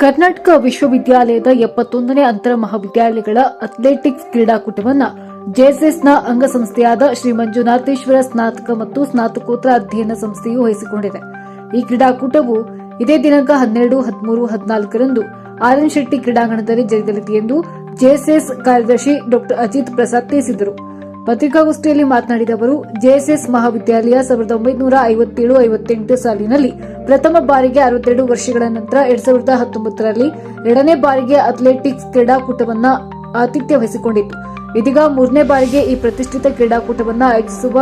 ಕರ್ನಾಟಕ ವಿಶ್ವವಿದ್ಯಾಲಯದ ಎಪ್ಪತ್ತೊಂದನೇ ಅಂತರ ಮಹಾವಿದ್ಯಾಲಯಗಳ ಅಥ್ಲೆಟಿಕ್ಸ್ ಕ್ರೀಡಾಕೂಟವನ್ನು ಜೆಎಸ್ಎಸ್ನ ಅಂಗಸಂಸ್ಥೆಯಾದ ಶ್ರೀ ಮಂಜುನಾಥೇಶ್ವರ ಸ್ನಾತಕ ಮತ್ತು ಸ್ನಾತಕೋತ್ತರ ಅಧ್ಯಯನ ಸಂಸ್ಥೆಯು ವಹಿಸಿಕೊಂಡಿದೆ. ಈ ಕ್ರೀಡಾಕೂಟವು ಇದೇ ದಿನಾಂಕ ಹನ್ನೆರಡು, ಹದಿಮೂರು, ಹದಿನಾಲ್ಕರಂದು ಆರ್ಎನ್ ಶೆಟ್ಟಿ ಕ್ರೀಡಾಂಗಣದಲ್ಲಿ ಜರುಗಲಿದೆ ಎಂದು ಜೆಎಸ್ಎಸ್ ಕಾರ್ಯದರ್ಶಿ ಡಾ ಅಜಿತ್ ಪ್ರಸಾದ್ ತಿಳಿಸಿದರು. ಪತ್ರಿಕಾಗೋಷ್ಠಿಯಲ್ಲಿ ಮಾತನಾಡಿದ ಅವರು, ಜೆಎಸ್ಎಸ್ ಮಹಾವಿದ್ಯಾಲಯ ಸಾವಿರದ ಒಂಬೈನೂರ ಐವತ್ತೇಳು ಐವತ್ತೆಂಟು ಸಾಲಿನಲ್ಲಿ ಪ್ರಥಮ ಬಾರಿಗೆ ಅರವತ್ತೆರಡು ವರ್ಷಗಳ ನಂತರ ಎರಡ್ ಸಾವಿರದ ಹತ್ತೊಂಬತ್ತರಲ್ಲಿ ಎರಡನೇ ಬಾರಿಗೆ ಅಥ್ಲೆಟಿಕ್ಸ್ ಕ್ರೀಡಾಕೂಟವನ್ನ ಆತಿಥ್ಯ ವಹಿಸಿಕೊಂಡಿತ್ತು ಇದೀಗ ಮೂರನೇ ಬಾರಿಗೆ ಈ ಪ್ರತಿಷ್ಠಿತ ಕ್ರೀಡಾಕೂಟವನ್ನು ಆಯೋಜಿಸುವ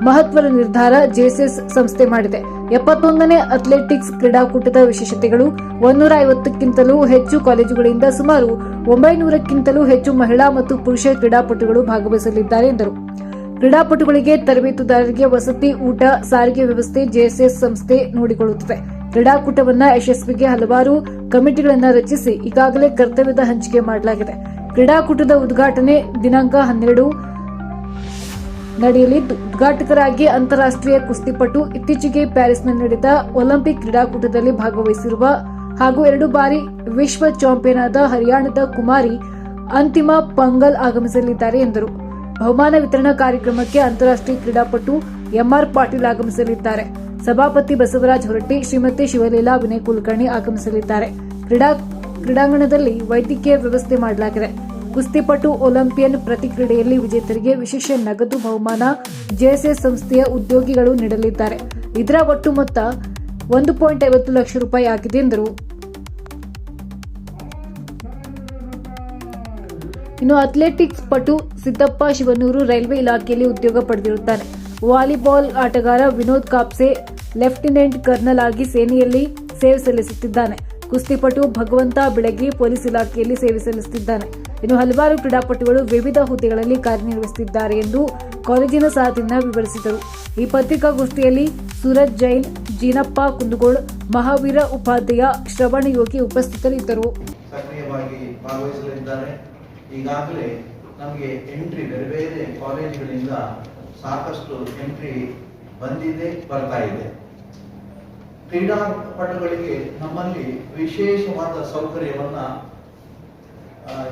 ಮಹತ್ವದ ನಿರ್ಧಾರ ಜೆಎಸ್ಎಸ್ ಸಂಸ್ಥೆ ಮಾಡಿದೆ. ಎಪ್ಪತ್ತೊಂದನೇ ಅಥ್ಲೆಟಿಕ್ಸ್ ಕ್ರೀಡಾಕೂಟದ ವಿಶೇಷತೆಗಳು ಒಂದೂರ ಐವತ್ತಕ್ಕಿಂತಲೂ ಹೆಚ್ಚು ಕಾಲೇಜುಗಳಿಂದ ಸುಮಾರು ಒಂಬೈನೂರಕ್ಕಿಂತಲೂ ಹೆಚ್ಚು ಮಹಿಳಾ ಮತ್ತು ಪುರುಷ ಕ್ರೀಡಾಪಟುಗಳು ಭಾಗವಹಿಸಲಿದ್ದಾರೆ ಎಂದರು. ಕ್ರೀಡಾಪಟುಗಳಿಗೆ ತರಬೇತುದಾರರಿಗೆ ವಸತಿ, ಊಟ, ಸಾರಿಗೆ ವ್ಯವಸ್ಥೆ ಜೆಎಸ್ಎಸ್ ಸಂಸ್ಥೆ ನೋಡಿಕೊಳ್ಳುತ್ತದೆ. ಕ್ರೀಡಾಕೂಟವನ್ನ ಯಶಸ್ವಿಗೆ ಹಲವಾರು ಕಮಿಟಿಗಳನ್ನು ರಚಿಸಿ ಈಗಾಗಲೇ ಕರ್ತವ್ಯದ ಹಂಚಿಕೆ ಮಾಡಲಾಗಿದೆ. ಕ್ರೀಡಾಕೂಟದ ಉದ್ಘಾಟನೆ ದಿನಾಂಕ ಹನ್ನೆರಡು ನಡೆಯಲಿದ್ದು ಉದ್ಘಾಟಕರಾಗಿ ಅಂತಾರಾಷ್ಟ್ರೀಯ ಕುಸ್ತಿಪಟು ಇತ್ತೀಚೆಗೆ ಪ್ಯಾರಿಸ್ನಲ್ಲಿ ನಡೆದ ಒಲಿಂಪಿಕ್ ಕ್ರೀಡಾಕೂಟದಲ್ಲಿ ಭಾಗವಹಿಸಿರುವ ಹಾಗೂ ಎರಡು ಬಾರಿ ವಿಶ್ವ ಚಾಂಪಿಯನ್ ಆದ ಹರಿಯಾಣದ ಕುಮಾರಿ ಅಂತಿಮ ಪಂಗಲ್ ಆಗಮಿಸಲಿದ್ದಾರೆ ಎಂದರು. ಬಹುಮಾನ ವಿತರಣಾ ಕಾರ್ಯಕ್ರಮಕ್ಕೆ ಅಂತಾರಾಷ್ಟ್ರೀಯ ಕ್ರೀಡಾಪಟು ಎಂಆರ್ ಪಾಟೀಲ್ ಆಗಮಿಸಲಿದ್ದಾರೆ. ಸಭಾಪತಿ ಬಸವರಾಜ್ ಹೊರಟ್ಟಿ, ಶ್ರೀಮತಿ ಶಿವಲೀಲಾ ವಿನಯ್ ಕುಲಕರ್ಣಿ ಆಗಮಿಸಲಿದ್ದಾರೆ. ಕ್ರೀಡಾ ಕ್ರೀಡಾಂಗಣದಲ್ಲಿ ವೈದ್ಯಕೀಯ ವ್ಯವಸ್ಥೆ ಮಾಡಲಾಗಿದೆ. ಕುಸ್ತಿಪಟು ಒಲಿಂಪಿಯನ್ ಪ್ರತಿ ಕ್ರೀಡೆಯಲ್ಲಿ ವಿಜೇತರಿಗೆ ವಿಶೇಷ ನಗದು ಬಹುಮಾನ ಜೆಎಸ್ಎಸ್ ಸಂಸ್ಥೆಯ ಉದ್ಯೋಗಿಗಳು ನೀಡಲಿದ್ದಾರೆ. ಇದರ ಒಟ್ಟು ಮೊತ್ತ ಒಂದು ಪಾಯಿಂಟ್ ಐವತ್ತು ಲಕ್ಷ ರೂಪಾಯಿ ಆಗಿದೆ ಎಂದರು. ಇನ್ನು ಅಥ್ಲೆಟಿಕ್ಸ್ ಪಟು ಸಿದ್ದಪ್ಪ ಶಿವನೂರು ರೈಲ್ವೆ ಇಲಾಖೆಯಲ್ಲಿ ಉದ್ಯೋಗ ಪಡೆದಿರುತ್ತಾನೆ ವಾಲಿಬಾಲ್ ಆಟಗಾರ ವಿನೋದ್ ಕಾಪ್ಸೆ ಲೆಫ್ಟಿನೆಂಟ್ ಕರ್ನಲ್ ಆಗಿ ಸೇನೆಯಲ್ಲಿ ಸೇವೆ ಸಲ್ಲಿಸುತ್ತಿದ್ದಾನೆ. ಕುಸ್ತಿಪಟು ಭಗವಂತ ಬೆಳಗ್ಗೆ ಪೊಲೀಸ್ ಇಲಾಖೆಯಲ್ಲಿ ಸೇವೆ ಸಲ್ಲಿಸುತ್ತಿದ್ದಾನೆ. ಇನ್ನು ಹಲವಾರು ಕ್ರೀಡಾಪಟುಗಳು ವಿವಿಧ ಹುದ್ದೆಗಳಲ್ಲಿ ಕಾರ್ಯನಿರ್ವಹಿಸುತ್ತಿದ್ದಾರೆ ಎಂದು ಕಾಲೇಜಿನ ಸಹದಿಂದ ವಿವರಿಸಿದರು. ಈ ಪತ್ರಿಕಾಗೋಷ್ಠಿಯಲ್ಲಿ ಸೂರಜ್ ಜೈನ್, ಜೀನಪ್ಪ ಕುಂದಗೋಳ್, ಮಹಾವೀರ ಉಪಾಧ್ಯಾಯ ಶ್ರವಣ ಯೋಗಿ ಉಪಸ್ಥಿತರಿದ್ದರು. ಸಕ್ರಿಯವಾಗಿ ಭಾಗವಹಿಸಲಿದ್ದಾರೆ. ಈಗಾಗಲೇ ನಮಗೆ ಎಂಟ್ರಿ ಬೇರೆ ಬೇರೆ ಸಾಕಷ್ಟು ಎಂಟ್ರಿ ಬಂದಿದೆ, ಬರ್ತಾ ಇದೆ. ಕ್ರೀಡಾಪಟುಗಳಿಗೆ ನಮ್ಮಲ್ಲಿ ವಿಶೇಷವಾದ ಸೌಕರ್ಯವನ್ನ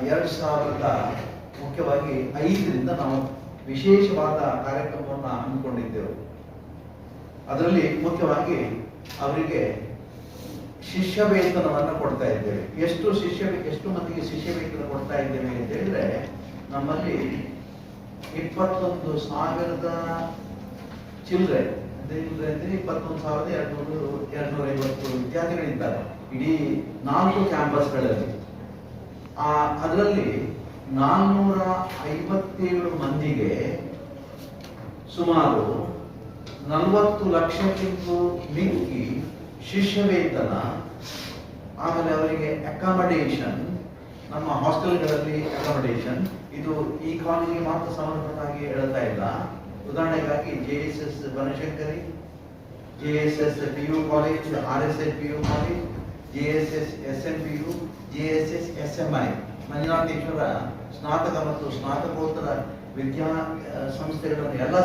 ಎರಡ್ ಸಾವಿರದ ಮುಖ್ಯವಾಗಿ ಐದರಿಂದ ನಾವು ವಿಶೇಷವಾದ ಕಾರ್ಯಕ್ರಮವನ್ನು ಹಮ್ಮಿಕೊಂಡಿದ್ದೆವು. ಅದರಲ್ಲಿ ಮುಖ್ಯವಾಗಿ ಅವರಿಗೆ ಶಿಷ್ಯ ವೇತನವನ್ನು ಕೊಡ್ತಾ ಇದ್ದೇವೆ. ಎಷ್ಟು ಶಿಷ್ಯ, ಎಷ್ಟು ಮಂದಿಗೆ ಶಿಷ್ಯ ವೇತನ ಕೊಡ್ತಾ ಇದ್ದೇವೆ ಅಂತ ಹೇಳಿದ್ರೆ, ನಮ್ಮಲ್ಲಿ ಇಪ್ಪತ್ತೊಂದು ಸಾವಿರದ ಚಿಲ್ಲರೆ ಅಂದ್ರೆ ಇಪ್ಪತ್ತೊಂದು ಸಾವಿರದ ಎರಡು ನೂರ ಐವತ್ತು ವಿದ್ಯಾರ್ಥಿಗಳಿದ್ದಾರೆ. ಇಡೀ ನಾಲ್ಕು ಕ್ಯಾಂಪಸ್ಗಳಲ್ಲಿ. ಆ, ಅದರಲ್ಲಿ ನಾನ್ನೂರ ಐವತ್ತೇಳು ಮಂದಿಗೆ ಸುಮಾರು ನಲವತ್ತು ಲಕ್ಷಕ್ಕಿಂತ ಮಿಕ್ಕಿ ಶಿಷ್ಯವೇತನ, ಆಮೇಲೆ ಅವರಿಗೆ ಅಕಾಮಡೇಷನ್ ನಮ್ಮ ಹಾಸ್ಟೆಲ್ಗಳಲ್ಲಿ ಅಕಾಮಡೇಷನ್ ಇದು ಈ ಕಾಲೇಜಿಗೆ ಮಾತ್ರ ಸಮರ್ಪಕವಾಗಿ ಹೇಳ್ತಾ ಇಲ್ಲ. ಉದಾಹರಣೆಗಾಗಿ J S S Banashankari J S S P U college R S S P U college J S M P U J S S M I Manjunatheshwara ಸ್ನಾತಕ ಮತ್ತು ಸ್ನಾತಕೋತ್ತರ ವಿದ್ಯಾ ಸಂಸ್ಥೆಗಳನ್ನು ಎಲ್ಲ